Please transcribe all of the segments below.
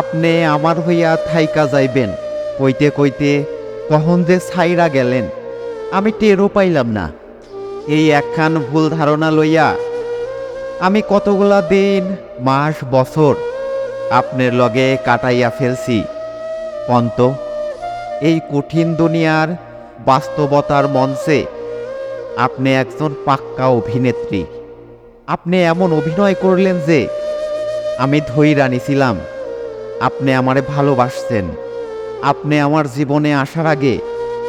আপনি আমার হইয়া থাইকা যাইবেন। কইতে কইতে কখন যে ছাইরা গেলেন, আমি টেরও পাইলাম না। এই একখান ভুল ধারণা লইয়া আমি কতগুলা দিন, মাস, বছর আপনার লগে কাটাইয়া ফেলছি। অন্ত এই কঠিন দুনিয়ার বাস্তবতার মঞ্চে আপনি একজন পাক্কা অভিনেত্রী। আপনি এমন অভিনয় করলেন যে আমি ধৈরা নিছিলাম। আপনি আমারে ভালোবাসছেন আপনি আমার জীবনে আসার আগে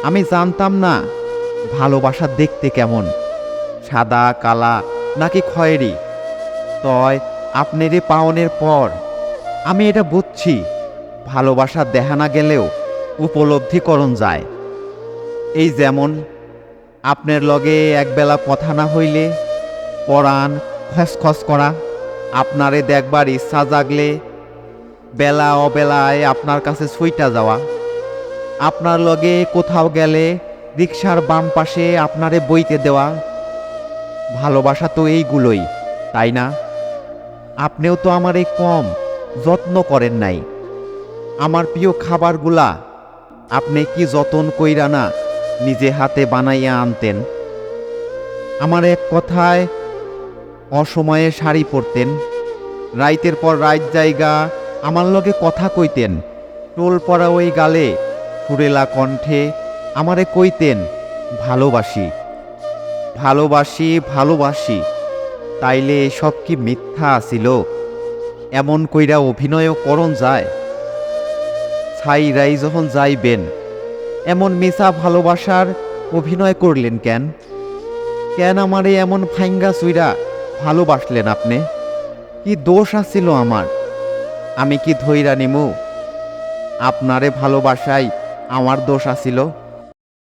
আমি জানতাম না ভালোবাসা দেখতে কেমন, সাদা, কালা নাকি খয়েরি। তয় আপনারে পাওনের পর আমি এটা বুঝছি, ভালোবাসা দেখা না গেলেও উপলব্ধি করণ যায়। এই যেমন আপনার লগে একবেলা কথা না হইলে পরাণ খসখস করা, আপনারে দেখবার ইচ্ছা জাগলে বেলা অবেলায় আপনার কাছে সুইটা যাওয়া। আপনার লগে কোথাও গেলে রিক্সার বাম পাশে আপনারে বইতে দেওয়া। ভালোবাসা তো এইগুলোই, তাই না? আপনিও তো আমার এই কম, যত্ন করেন নাই। আমার প্রিয় খাবারগুলা, আপনি কি যতন কইরা না নিজে হাতে বানাইয়া আনতেন? আমার এক কথায়, অসময়ে শাড়ি পরতেন। রাইতের পর রাইত জায়গা আমার লগে কথা কইতেন। টোল পড়া ওই গালে, সুরেলা কণ্ঠে আমারে কইতেন, ভালোবাসি ভালোবাসি ভালোবাসি, তাইলে এসব কি মিথ্যা আসিল? এমন কইরা অভিনয়ও করণ যায়। ছাইরাই যখন যাইবেন, এমন মিশা ভালোবাসার অভিনয় করলেন কেন? কেন আমারে এমন ফাইঙ্গা চুইরা ভালোবাসলেন আপনি? কি দোষ আছিল আমার? আমি কি ধৈরা নিমু? আপনারে ভালোবাসাই আমার দোষ আছিল।